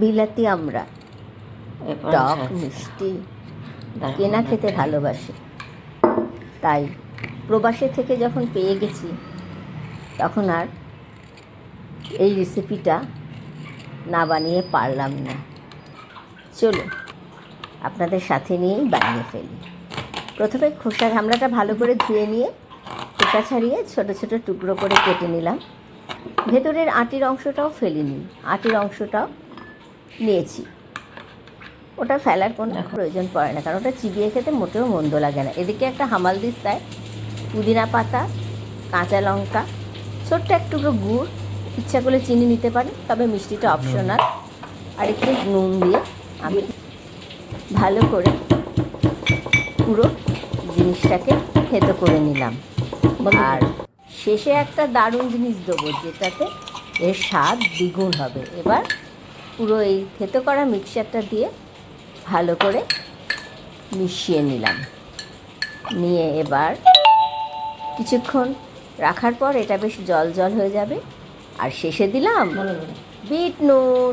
বিলাতি আমরা। টক। মিষ্টি কেনা খেতে ভালোবাসে। তাই প্রবাসে থেকে যখন পেয়ে গেছি তখন আর এই রেসিপিটা না বানিয়ে পারলাম না। চলো আপনাদের সাথে নিয়েই বানিয়ে ফেলি। প্রথমে খোসা ঘামড়াটা ভালো করে ধুয়ে নিয়ে খোসা ছাড়িয়ে ছোট ছোট টুকরো করে কেটে নিলাম। ভেতরের আটির অংশটাও ফেলিনি। আটির অংশটাও নিয়েছি। ওটা ফেলার কোনো প্রয়োজন পড়ে না কারণ ওটা চিবিয়ে খেতে মোটেও মন্দ লাগে না। এদিকে একটা হামাল দিস্তায় পুদিনা পাতা কাঁচা লঙ্কা ছোট্ট একটু গুড় ইচ্ছা করলে চিনি নিতে পারেন তবে মিষ্টিটা অপশনাল। আর একটু নুন দিয়ে আমি ভালো করে পুরো জিনিসটাকে থেতো করে নিলাম। আর শেষে একটা দারুণ জিনিস দেবো যেটাতে এর স্বাদ দ্বিগুণ হবে। এবার পুরো এই থেতো করা মিক্সচারটা দিয়ে ভালো করে মিশিয়ে নিলাম। নিয়ে এবার কিছুক্ষণ রাখার পর এটা বেশ জল জল হয়ে যাবে। আর শেষে দিলাম। বিট নুন।